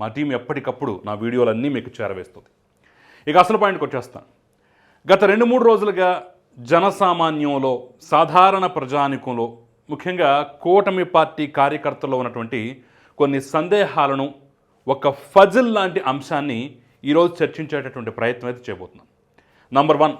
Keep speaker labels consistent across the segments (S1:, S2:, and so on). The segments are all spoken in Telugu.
S1: మా టీం ఎప్పటికప్పుడు నా వీడియోలన్నీ మీకు చేరవేస్తుంది. ఇక అసలు పాయింట్కి వచ్చేస్తాను. గత రెండు మూడు రోజులుగా జనసామాన్యంలో సాధారణ ప్రజానికంలో ముఖ్యంగా కూటమి పార్టీ కార్యకర్తల్లో ఉన్నటువంటి కొన్ని సందేహాలను ఒక ఫజిల్ లాంటి అంశాన్ని ఈరోజు చర్చించేటటువంటి ప్రయత్నం అయితే చేయబోతున్నాం. నంబర్ వన్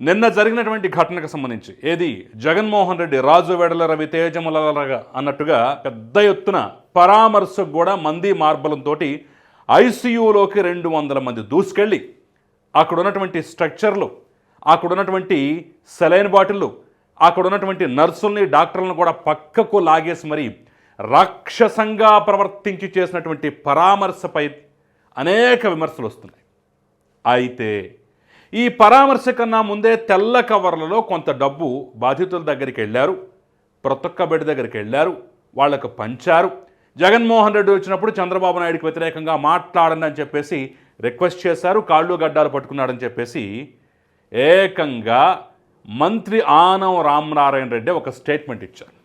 S1: నిన్న జరిగినటువంటి ఘటనకు సంబంధించి ఏది? జగన్మోహన్ రెడ్డి రాజు వెడల రవి తేజములగా అన్నట్టుగా పెద్ద ఎత్తున పరామర్శకు కూడా మంది మార్బలంతో ఐసీయూలోకి రెండు వందల మంది దూసుకెళ్ళి అక్కడ ఉన్నటువంటి స్ట్రక్చర్లు అక్కడ ఉన్నటువంటి సెలైన్ బాటిళ్ళు అక్కడ ఉన్నటువంటి నర్సుల్ని డాక్టర్లను కూడా పక్కకు లాగేసి మరి రాక్షసంగా ప్రవర్తించి చేసినటువంటి పరామర్శపై అనేక విమర్శలు వస్తున్నాయి. అయితే ఈ పరామర్శ కన్నా ముందే తెల్ల కవర్లలో కొంత డబ్బు బాధితుల దగ్గరికి వెళ్ళారు. ప్రతొక్క దగ్గరికి వెళ్ళారు. వాళ్ళకు పంచారు. జగన్మోహన్ రెడ్డి వచ్చినప్పుడు చంద్రబాబు నాయుడుకి వ్యతిరేకంగా మాట్లాడండి అని చెప్పేసి రిక్వెస్ట్ చేశారు. కాళ్ళు గడ్డాలు పట్టుకున్నాడని చెప్పేసి ఏకంగా మంత్రి ఆనం రామనారాయణ రెడ్డి ఒక స్టేట్మెంట్ ఇచ్చారు.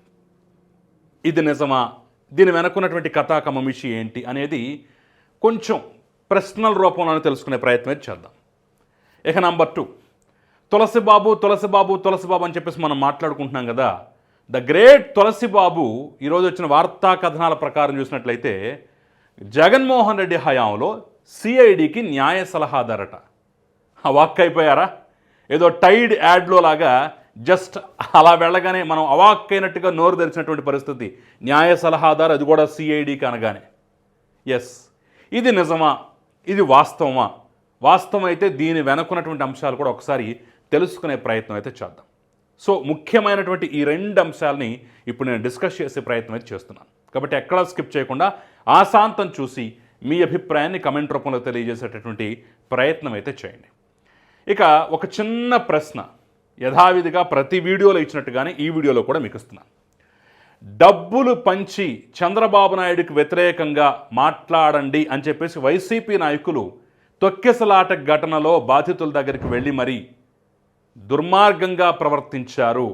S1: ఇది నిజమా? దీని వెనకున్నటువంటి కథాకమమిషి ఏంటి అనేది కొంచెం ప్రశ్నల రూపంలోనే తెలుసుకునే ప్రయత్నం అయితే చేద్దాం. ఇక నంబర్ టూ తులసిబాబు తులసిబాబు తులసిబాబు అని చెప్పేసి మనం మాట్లాడుకుంటున్నాం కదా. ద గ్రేట్ తులసిబాబు ఈరోజు వచ్చిన వార్తా కథనాల ప్రకారం చూసినట్లయితే జగన్మోహన్ రెడ్డి హయాంలో సిఐడికి న్యాయ సలహాదారట అవాక్కైపోయారా అయిపోయారా? ఏదో టైడ్ యాడ్లో లాగా జస్ట్ అలా వెళ్ళగానే మనం అవాక్ అయినట్టుగా నోరు తెరిచినటువంటి పరిస్థితి. న్యాయ సలహాదారు అది కూడా సిఐడికి అనగానే. ఎస్ ఇది నిజమా? ఇది వాస్తవమా? వాస్తవం అయితే దీని వెనకున్నటువంటి అంశాలు కూడా ఒకసారి తెలుసుకునే ప్రయత్నం అయితే చేద్దాం. సో ముఖ్యమైనటువంటి ఈ రెండు అంశాలని ఇప్పుడు నేను డిస్కస్ చేసే ప్రయత్నం అయితే చేస్తున్నాను. కాబట్టి ఎక్కడా స్కిప్ చేయకుండా ఆశాంతం చూసి మీ అభిప్రాయాన్ని కమెంట్ రూపంలో తెలియజేసేటటువంటి ప్రయత్నం అయితే చేయండి. ఇక ఒక చిన్న ప్రశ్న యథావిధిగా ప్రతి వీడియోలో ఇచ్చినట్టుగానే ఈ వీడియోలో కూడా మీకు ఇస్తున్నాను. డబ్బులు పంచి చంద్రబాబు నాయుడుకి వ్యతిరేకంగా మాట్లాడండి అని చెప్పేసి వైసీపీ నాయకులు తొక్కెసలాట ఘటనలో బాధితుల దగ్గరికి వెళ్ళి మరీ దుర్మార్గంగా ప్రవర్తించారు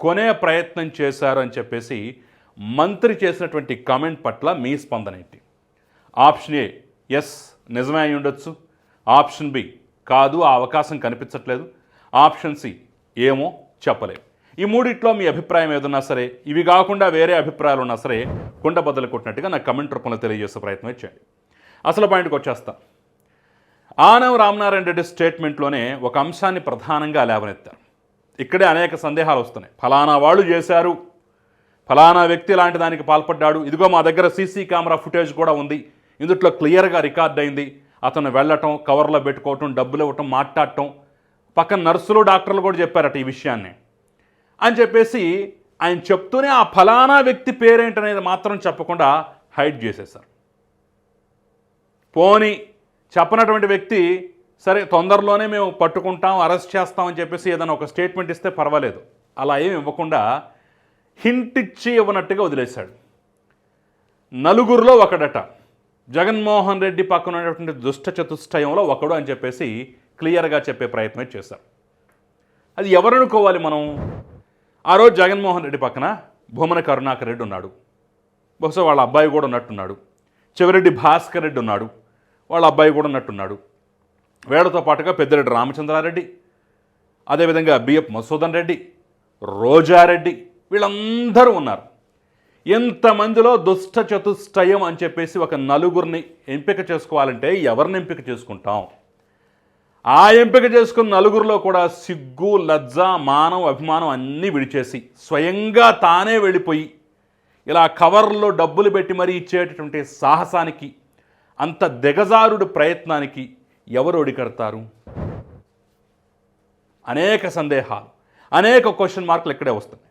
S1: కొనే ప్రయత్నం చేశారు అని చెప్పేసి మంత్రి చేసినటువంటి కామెంట్ పట్ల మీ స్పందన ఏంటి? ఆప్షన్ ఏ ఎస్ నిజమే అయి ఉండొచ్చు. ఆప్షన్ బి కాదు ఆ అవకాశం కనిపించట్లేదు. ఆప్షన్ సి ఏమో చెప్పలేము ఈ మూడిట్లో మీ అభిప్రాయం ఏదన్నా సరే ఇవి కాకుండా వేరే అభిప్రాయాలు ఉన్నా సరే కుండ బద్దలు కొట్టినట్టుగా నాకు కమెంట్ రూపంలో తెలియజేసే ప్రయత్నం చేయండి. అసలు పాయింట్కి వచ్చేస్తాను ఆనవ రామనారాయణ రెడ్డి స్టేట్మెంట్లోనే ఒక అంశాన్ని ప్రధానంగా లేవనెత్తారు. ఇక్కడే అనేక సందేహాలు వస్తున్నాయి. ఫలానా వాళ్ళు చేశారు. ఫలానా వ్యక్తి లాంటి దానికి పాల్పడ్డాడు. ఇదిగో మా దగ్గర సీసీ కెమెరా ఫుటేజ్ కూడా ఉంది. ఇందుట్లో క్లియర్గా రికార్డ్ అయింది. అతను వెళ్ళటం కవర్లో పెట్టుకోవటం డబ్బులు ఇవ్వటం మాట్లాడటం. పక్కన నర్సులు డాక్టర్లు కూడా చెప్పారట ఈ విషయాన్ని. అని చెప్పేసి ఆయన చెప్తూనే ఆ ఫలానా వ్యక్తి పేరేంటనేది మాత్రం చెప్పకుండా హైడ్ చేసేశారు. పోని చెప్పనటువంటి వ్యక్తి సరే తొందరలోనే మేము పట్టుకుంటాం అరెస్ట్ చేస్తామని చెప్పేసి ఏదైనా ఒక స్టేట్మెంట్ ఇస్తే పర్వాలేదు. అలా ఏమి ఇవ్వకుండా హింట్ ఇచ్చి ఇవ్వనట్టుగా వదిలేశాడు. నలుగురిలో ఒకడట జగన్మోహన్ రెడ్డి పక్కన ఉన్నటువంటి దుష్ట చతుష్టయంలో ఒకడు అని చెప్పేసి క్లియర్గా చెప్పే ప్రయత్నం చేశారు అది ఎవరనుకోవాలి మనం? ఆ రోజు జగన్మోహన్ రెడ్డి పక్కన భూమన కరుణాకర్ రెడ్డి ఉన్నాడు. బహుశా వాళ్ళ అబ్బాయి కూడా ఉన్నట్టున్నాడు. చివరెడ్డి భాస్కర్ రెడ్డి ఉన్నాడు. వాళ్ళ అబ్బాయి కూడా ఉన్నట్టున్నాడు. వీళ్ళతో పాటుగా పెద్దిరెడ్డి రామచంద్రారెడ్డి అదేవిధంగా బిఎఫ్ మసూదన్ రెడ్డి రోజారెడ్డి వీళ్ళందరూ ఉన్నారు. ఎంతమందిలో దుష్ట చతుష్టయం అని చెప్పేసి ఒక నలుగురిని ఎంపిక చేసుకోవాలంటే ఎవరిని ఎంపిక చేసుకుంటాం? ఆ ఎంపిక చేసుకున్న నలుగురిలో కూడా సిగ్గు లజ్జ మానం అభిమానం అన్నీ విడిచేసి స్వయంగా తానే వెళ్ళిపోయి ఇలా కవర్లో డబ్బులు పెట్టి మరీ ఇచ్చేటటువంటి సాహసానికి అంత దిగజారుడు ప్రయత్నానికి ఎవరు ఒడికడతారు అనేక సందేహాలు అనేక క్వశ్చన్ మార్కులు ఇక్కడే వస్తున్నాయి.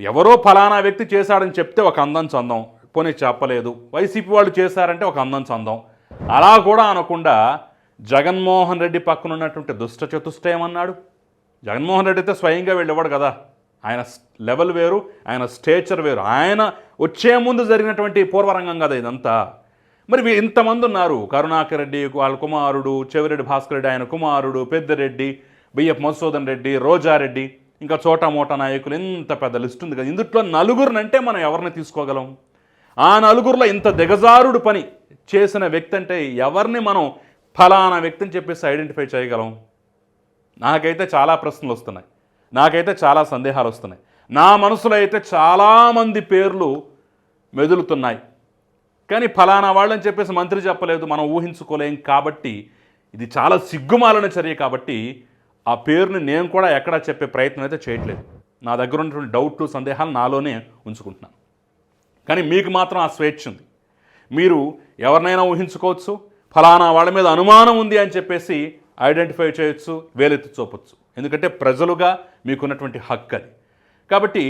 S1: ఎవరో ఫలానా వ్యక్తి చేశాడని చెప్తే ఒక అందం చందం పోనీ చెప్పలేదు. వైసీపీ వాళ్ళు చేశారంటే ఒక అందం చందం. అలా కూడా అనకుండా జగన్మోహన్ రెడ్డి పక్కన ఉన్నటువంటి దుష్ట చతుష్ట ఏమన్నాడు జగన్మోహన్ రెడ్డి అయితే స్వయంగా వెళ్ళేవాడు కదా. ఆయన లెవెల్ వేరు ఆయన స్టేచర్ వేరు. ఆయన వచ్చే ముందు జరిగినటువంటి పూర్వరంగం కదా ఇదంతా. మరి ఇంతమంది ఉన్నారు. కరుణాకర్ రెడ్డి వాళ్ళ కుమారుడు చెవిరెడ్డి భాస్కర్ రెడ్డి ఆయన కుమారుడు పెద్దరెడ్డి బిఎఫ్ మధుసూదన్ రెడ్డి రోజారెడ్డి ఇంకా చోటా మోటా నాయకులు ఇంత పెద్ద లిస్ట్ ఉంది కదా. ఇందుట్లో నలుగురినంటే మనం ఎవరిని తీసుకోగలం? ఆ నలుగురిలో ఇంత దిగజారుడు పని చేసిన వ్యక్తి అంటే ఎవరిని మనం ఫలానా వ్యక్తిని చెప్పేసి ఐడెంటిఫై చేయగలం? నాకైతే చాలా ప్రశ్నలు వస్తున్నాయి. నాకైతే చాలా సందేహాలు వస్తున్నాయి. నా మనసులో అయితే చాలామంది పేర్లు మెదులుతున్నాయి. కానీ ఫలానా వాళ్ళని చెప్పేసి మంత్రి చెప్పలేదు మనం ఊహించుకోలేం కాబట్టి ఇది చాలా సిగ్గుమాలిన చర్య కాబట్టి ఆ పేరుని నేను కూడా ఎక్కడా చెప్పే ప్రయత్నం అయితే చేయట్లేదు. నా దగ్గర ఉన్నటువంటి డౌట్లు సందేహాలు నాలోనే ఉంచుకుంటున్నాను. కానీ మీకు మాత్రం ఆ స్వేచ్ఛ ఉంది. మీరు ఎవరినైనా ఊహించుకోవచ్చు ఫలానా వాళ్ళ మీద అనుమానం ఉంది అని చెప్పేసి ఐడెంటిఫై చేయొచ్చు వేలెత్తి చూపొచ్చు. ఎందుకంటే ప్రజలుగా మీకున్నటువంటి హక్కు అది. కాబట్టి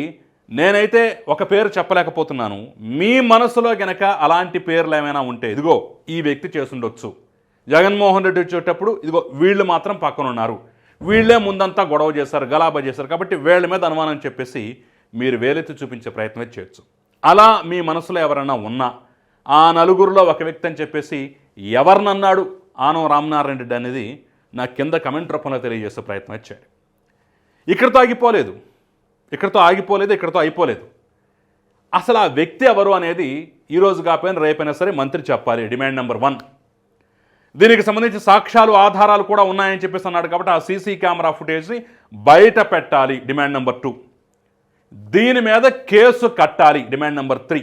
S1: నేనైతే ఒక పేరు చెప్పలేకపోతున్నాను. మీ మనసులో గనక అలాంటి పేర్లు ఏమైనా ఉంటే ఇదిగో ఈ వ్యక్తి చేసుండొచ్చు జగన్మోహన్ రెడ్డి వచ్చేటప్పుడు ఇదిగో వీళ్ళు మాత్రం పక్కన ఉన్నారు. వీళ్ళే ముందంతా గొడవ చేశారు గలాబా చేశారు కాబట్టి వీళ్ళ మీద అనుమానం చెప్పేసి మీరు వేలెత్తి చూపించే ప్రయత్నం చేయొచ్చు. అలా మీ మనసులో ఎవరైనా ఉన్నా ఆ నలుగురిలో ఒక వ్యక్తి అని చెప్పేసి ఎవరినన్నాడు ఆనం రామనారాయణ రెడ్డి అనేది నా కింద కమెంట్ రూపంలో తెలియజేసే ప్రయత్నం వచ్చాడు ఇక్కడ తాగిపోలేదు ఇక్కడతో ఆగిపోలేదు ఇక్కడతో అయిపోలేదు. అసలు ఆ వ్యక్తి ఎవరు అనేది ఈరోజు కాకపోయినా రేపైనా సరే మంత్రి చెప్పాలి డిమాండ్ నెంబర్ వన్. దీనికి సంబంధించి సాక్ష్యాలు ఆధారాలు కూడా ఉన్నాయని చెప్పేసి అన్నాడు కాబట్టి ఆ సీసీ కెమెరా ఫుటేజ్ని బయట పెట్టాలి డిమాండ్ నెంబర్ టూ. దీని మీద కేసు కట్టాలి డిమాండ్ నెంబర్ త్రీ.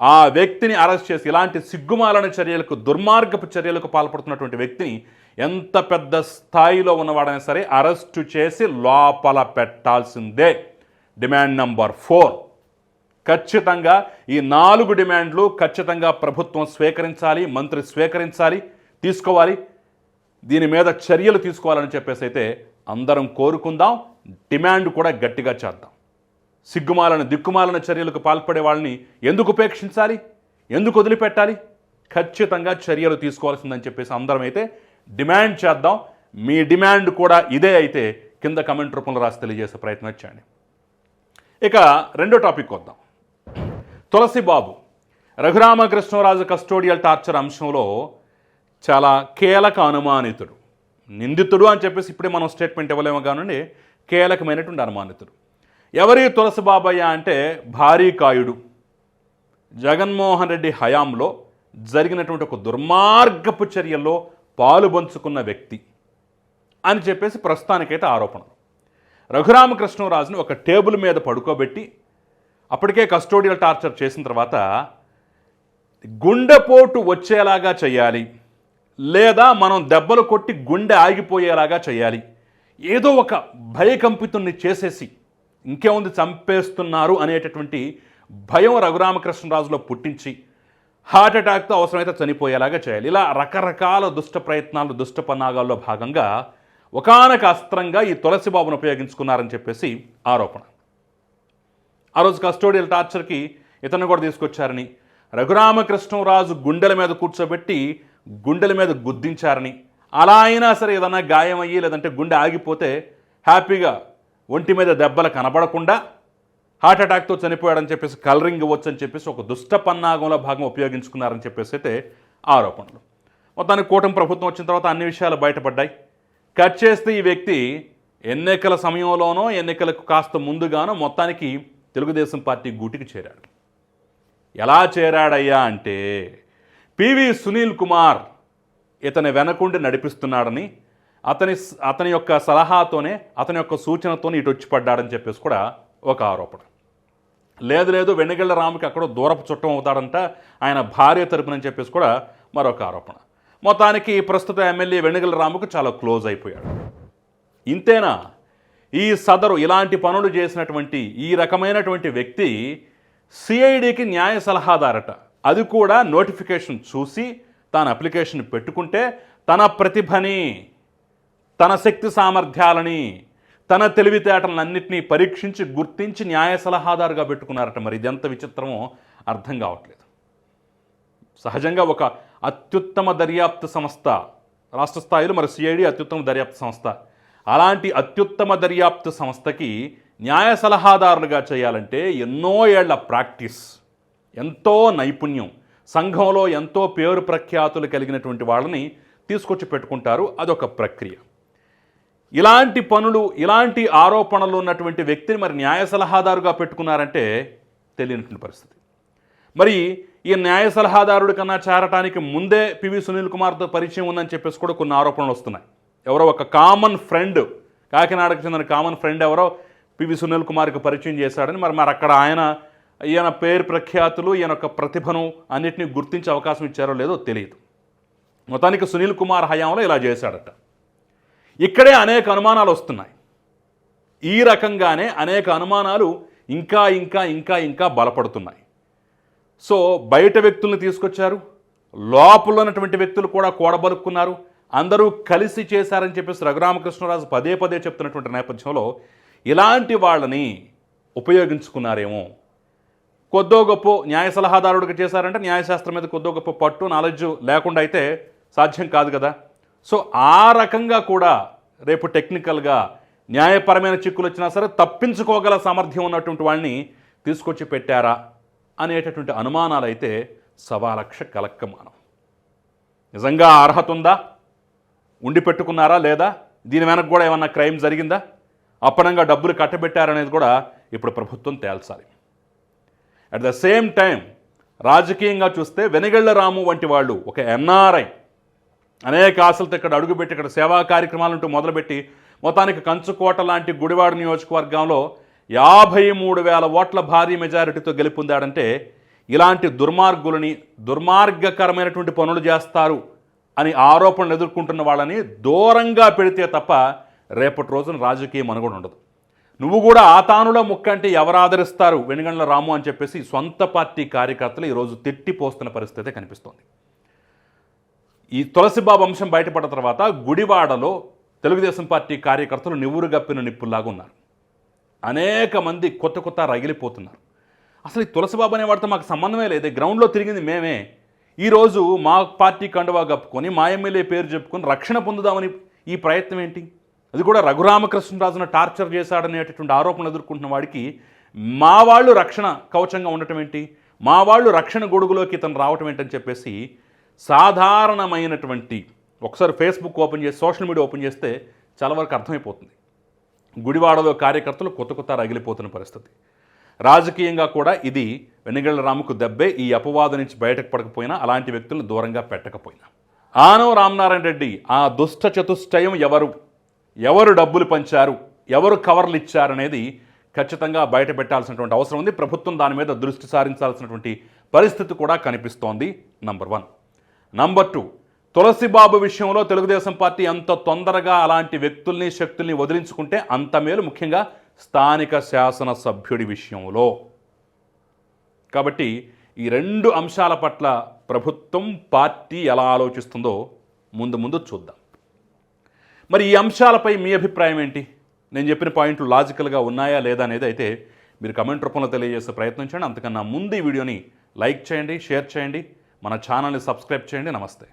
S1: ఆ వ్యక్తిని అరెస్ట్ చేసి ఇలాంటి సిగ్గుమాలన చర్యలకు దుర్మార్గపు చర్యలకు పాల్పడుతున్నటువంటి వ్యక్తిని ఎంత పెద్ద స్థాయిలో ఉన్నవాడైనా సరే అరెస్టు చేసి లోపల పెట్టాల్సిందే. Demand number four. ఖచ్చితంగా ఈ నాలుగు డిమాండ్లు ఖచ్చితంగా ప్రభుత్వం స్వీకరించాలి మంత్రి స్వీకరించాలి తీసుకోవాలి. దీని మీద చర్యలు తీసుకోవాలని చెప్పేసి అయితే అందరం కోరుకుందాం. డిమాండ్ కూడా గట్టిగా చేద్దాం. సిగ్గుమాలను దిక్కుమాలన చర్యలకు పాల్పడే వాళ్ళని ఎందుకు ఉపేక్షించాలి? ఎందుకు వదిలిపెట్టాలి? ఖచ్చితంగా చర్యలు తీసుకోవాల్సిందని చెప్పేసి అందరం అయితే డిమాండ్ చేద్దాం. మీ డిమాండ్ కూడా ఇదే అయితే కింద కమెంట్ రూపంలో రాసి తెలియజేసే ప్రయత్నం చేయండి. ఇక రెండో టాపిక్ వద్దాం. తులసి బాబు రఘురామకృష్ణరాజు కస్టోడియల్ టార్చర్ అంశంలో చాలా కీలక అనుమానితుడు. నిందితుడు అని చెప్పేసి ఇప్పుడే మనం స్టేట్మెంట్ ఇవ్వలేము కానండి కీలకమైనటువంటి అనుమానితుడు. ఎవరి తులసి బాబయ్య అంటే భారీ కాయుడు. జగన్మోహన్ రెడ్డి హయాంలో జరిగినటువంటి ఒక దుర్మార్గపు చర్యల్లో పాలుపంచుకున్న వ్యక్తి అని చెప్పేసి ప్రస్తుతానికైతే ఆరోపణ. రఘురామకృష్ణరాజుని ఒక టేబుల్ మీద పడుకోబెట్టి అప్పటికే కస్టోడియల్ టార్చర్ చేసిన తర్వాత గుండెపోటు వచ్చేలాగా చేయాలి లేదా మనం దెబ్బలు కొట్టి గుండె ఆగిపోయేలాగా చేయాలి. ఏదో ఒక భయకంపితుణ్ణి చేసేసి ఇంకేముంది చంపేస్తున్నారు అనేటటువంటి భయం రఘురామకృష్ణరాజులో పుట్టించి హార్ట్ అటాక్తో అవసరమైతే చనిపోయేలాగా చేయాలి. ఇలా రకరకాల దుష్ట ప్రయత్నాలు దుష్ట పన్నాగాల్లో భాగంగా ఒకనొక అస్త్రంగా ఈ తులసిబాబును ఉపయోగించుకున్నారని చెప్పేసి ఆరోపణ. ఆ రోజు కస్టోడియల్ టార్చర్కి ఇతను కూడా తీసుకొచ్చారని రఘురామకృష్ణరాజు గుండెల మీద కూర్చోబెట్టి గుండెల మీద గుద్దించారని అలా అయినా సరే ఏదన్నా గాయం అయ్యి లేదంటే గుండె ఆగిపోతే హ్యాపీగా ఒంటి మీద దెబ్బలు కనబడకుండా హార్ట్ అటాక్తో చనిపోయాడని చెప్పేసి కలరింగ్ ఇవ్వచ్చు అని చెప్పేసి ఒక దుష్ట పన్నాగంలో భాగం ఉపయోగించుకున్నారని చెప్పేసి అయితే ఆరోపణలు. మొత్తానికి కూటమి ప్రభుత్వం వచ్చిన తర్వాత అన్ని విషయాలు బయటపడ్డాయి. కట్ చేస్తే ఈ వ్యక్తి ఎన్నికల సమయంలోనో ఎన్నికలకు కాస్త ముందుగానో మొత్తానికి తెలుగుదేశం పార్టీ గూటికి చేరాడు. ఎలా చేరాడయ్యా అంటే పివి సునీల్ కుమార్ ఇతని వెనకుండి నడిపిస్తున్నాడని అతని అతని యొక్క సలహాతోనే అతని యొక్క సూచనతోనే ఇటు వచ్చి పడ్డాడని చెప్పేసి కూడా ఒక ఆరోపణ. లేదు లేదు వెన్నగళ్ళ రాముకి అక్కడ దూరపు చుట్టం అవుతాడంట ఆయన భార్య తరపునని చెప్పేసి కూడా మరొక ఆరోపణ. మొత్తానికి ప్రస్తుత ఎమ్మెల్యే వెనుగల రాముకు చాలా క్లోజ్ అయిపోయాడు. ఇంతేనా? ఈ సదరు ఇలాంటి పనులు చేసినటువంటి ఈ రకమైనటువంటి వ్యక్తి సిఐడికి న్యాయ సలహాదారట. అది కూడా నోటిఫికేషన్ చూసి తాను అప్లికేషన్ పెట్టుకుంటే తన ప్రతిభని తన శక్తి సామర్థ్యాలని తన తెలివితేటలన్నింటినీ పరీక్షించి గుర్తించి న్యాయ సలహాదారుగా పెట్టుకున్నారట. మరి ఇదెంత విచిత్రమో అర్థం కావట్లేదు. సహజంగా ఒక అత్యుత్తమ దర్యాప్తు సంస్థ రాష్ట్ర స్థాయిలో మరి సిఐడి అత్యుత్తమ దర్యాప్తు సంస్థ. అలాంటి అత్యుత్తమ దర్యాప్తు సంస్థకి న్యాయ సలహాదారులుగా చేయాలంటే ఎన్నో ఏళ్ళ ప్రాక్టీస్ ఎంతో నైపుణ్యం సంఘంలో ఎంతో పేరు ప్రఖ్యాతులు కలిగినటువంటి వాళ్ళని తీసుకొచ్చి పెట్టుకుంటారు. అదొక ప్రక్రియ. ఇలాంటి పనులు ఇలాంటి ఆరోపణలు ఉన్నటువంటి వ్యక్తిని మరి న్యాయ సలహాదారుగా పెట్టుకున్నారంటే తెలియనటువంటి పరిస్థితి. మరి ఈ న్యాయ సలహాదారుడి కన్నా చేరటానికి ముందే పివి సునీల్ కుమార్తో పరిచయం ఉందని చెప్పేసి కూడా కొన్ని ఆరోపణలు వస్తున్నాయి. ఎవరో ఒక కామన్ ఫ్రెండ్ కాకినాడకు చెందిన కామన్ ఫ్రెండ్ ఎవరో పివి సునీల్ కుమార్కి పరిచయం చేశాడని మరి మరి అక్కడ ఆయన ఈయన పేరు ప్రఖ్యాతులు ఈయన యొక్క ప్రతిభను అన్నింటినీ గుర్తించే అవకాశం ఇచ్చారో లేదో తెలియదు. మొత్తానికి సునీల్ కుమార్ హయాంలో ఇలా చేశాడట. ఇక్కడే అనేక అనుమానాలు వస్తున్నాయి. ఈ రకంగానే అనేక అనుమానాలు ఇంకా ఇంకా ఇంకా ఇంకా బలపడుతున్నాయి. సో బయట వ్యక్తుల్ని తీసుకొచ్చారు. లోపల ఉన్నటువంటి వ్యక్తులు కూడా కూడబలుక్కున్నారు. అందరూ కలిసి చేశారని చెప్పేసి రఘురామకృష్ణరాజు పదే పదే చెప్తున్నటువంటి నేపథ్యంలో ఇలాంటి వాళ్ళని ఉపయోగించుకున్నారేమో. కొద్దో గొప్ప న్యాయ సలహాదారుడిగా చేశారంటే న్యాయశాస్త్రం మీద కొద్దో గొప్ప పట్టు నాలెడ్జ్ లేకుండా అయితే సాధ్యం కాదు కదా. సో ఆ రకంగా కూడా రేపు టెక్నికల్గా న్యాయపరమైన చిక్కులు వచ్చినా సరే తప్పించుకోగల సామర్థ్యం ఉన్నటువంటి వాళ్ళని తీసుకొచ్చి పెట్టారా? అనేటటువంటి అనుమానాలు అయితే సవాలక్ష కలక్కమానం. నిజంగా అర్హత ఉందా? ఉండి పెట్టుకున్నారా లేదా? దీని వెనక కూడా ఏమన్నా క్రైమ్ జరిగిందా? అప్పనంగా డబ్బులు కట్టబెట్టారనేది కూడా ఇప్పుడు ప్రభుత్వం తేల్చాలి. అట్ ద సేమ్ టైం రాజకీయంగా చూస్తే వెనగళ్ళ రాము వంటి వాళ్ళు ఒక ఎన్ఆర్ఐ అనేక ఆశలతో ఇక్కడ అడుగుపెట్టి ఇక్కడ సేవా కార్యక్రమాలంటూ మొదలుపెట్టి మొత్తానికి కంచుకోట లాంటి గుడివాడ నియోజకవర్గంలో యాభై మూడు వేల ఓట్ల భారీ మెజారిటీతో గెలుపొందాడంటే ఇలాంటి దుర్మార్గులని దుర్మార్గకరమైనటువంటి పనులు చేస్తారు అని ఆరోపణలు ఎదుర్కొంటున్న వాళ్ళని దూరంగా పెడితే తప్ప రేపటి రోజున రాజకీయం అనుగుణ ఉండదు. నువ్వు కూడా ఆ తానుల ముక్క అంటే ఎవరు ఆదరిస్తారు వెనుగండ్ల రాము అని చెప్పేసి సొంత పార్టీ కార్యకర్తలు ఈరోజు తిట్టిపోస్తున్న పరిస్థితి కనిపిస్తోంది. ఈ తులసిబాబు అంశం బయటపడ్డ తర్వాత గుడివాడలో తెలుగుదేశం పార్టీ కార్యకర్తలు నివురుగప్పిన నిప్పుల్లాగా ఉన్నారు. అనేక మంది కొత్త కొత్త రగిలిపోతున్నారు. అసలు ఈ తులసిబాబు అనే వాడితో మాకు సంబంధమే లేదు. గ్రౌండ్లో తిరిగింది మేమే. ఈరోజు మా పార్టీ కండువా కప్పుకొని మా ఎమ్మెల్యే పేరు చెప్పుకొని రక్షణ పొందుదామని ఈ ప్రయత్నం ఏంటి? అది కూడా రఘురామకృష్ణరాజును టార్చర్ చేశాడనేటటువంటి ఆరోపణలు ఎదుర్కొంటున్న వాడికి మా వాళ్ళు రక్షణ కవచంగా ఉండటం ఏంటి? మా వాళ్ళు రక్షణ గొడుగులోకి ఇతను రావటం ఏంటని చెప్పేసి సాధారణమైనటువంటి ఒకసారి ఫేస్బుక్ ఓపెన్ చేసి సోషల్ మీడియా ఓపెన్ చేస్తే చాలా వరకు అర్థమైపోతుంది. గుడివాడలో కార్యకర్తలు కొత్త కొత్త రగిలిపోతున్న పరిస్థితి. రాజకీయంగా కూడా ఇది వెనుగళ్ళ రాముకు దెబ్బే ఈ అపవాదం నుంచి బయటకు పడకపోయినా అలాంటి వ్యక్తులను దూరంగా పెట్టకపోయినా. ఆనవ రామనారాయణ రెడ్డి ఆ దుష్ట చతుష్టయం ఎవరు? ఎవరు డబ్బులు పంచారు? ఎవరు కవర్లు ఇచ్చారనేది ఖచ్చితంగా బయట పెట్టాల్సినటువంటి అవసరం ఉంది. ప్రభుత్వం దాని మీద దృష్టి సారించాల్సినటువంటి పరిస్థితి కూడా కనిపిస్తోంది number one. Number two Tulasibabu విషయంలో తెలుగుదేశం పార్టీ ఎంత తొందరగా అలాంటి వ్యక్తుల్ని శక్తుల్ని వదిలించుకుంటే అంత మేలు ముఖ్యంగా స్థానిక శాసన సభ్యుడి విషయంలో. కాబట్టి ఈ రెండు అంశాల పట్ల ప్రభుత్వం పార్టీ ఎలా ఆలోచిస్తుందో ముందు ముందు చూద్దాం. మరి ఈ అంశాలపై మీ అభిప్రాయం ఏంటి? నేను చెప్పిన పాయింట్లు లాజికల్గా ఉన్నాయా లేదా అనేది అయితే మీరు కమెంట్ రూపంలో తెలియజేసే ప్రయత్నం చేయండి. అంతకన్నా ముందు ఈ వీడియోని లైక్ చేయండి షేర్ చేయండి. మన ఛానల్ని సబ్స్క్రైబ్ చేయండి. నమస్తే.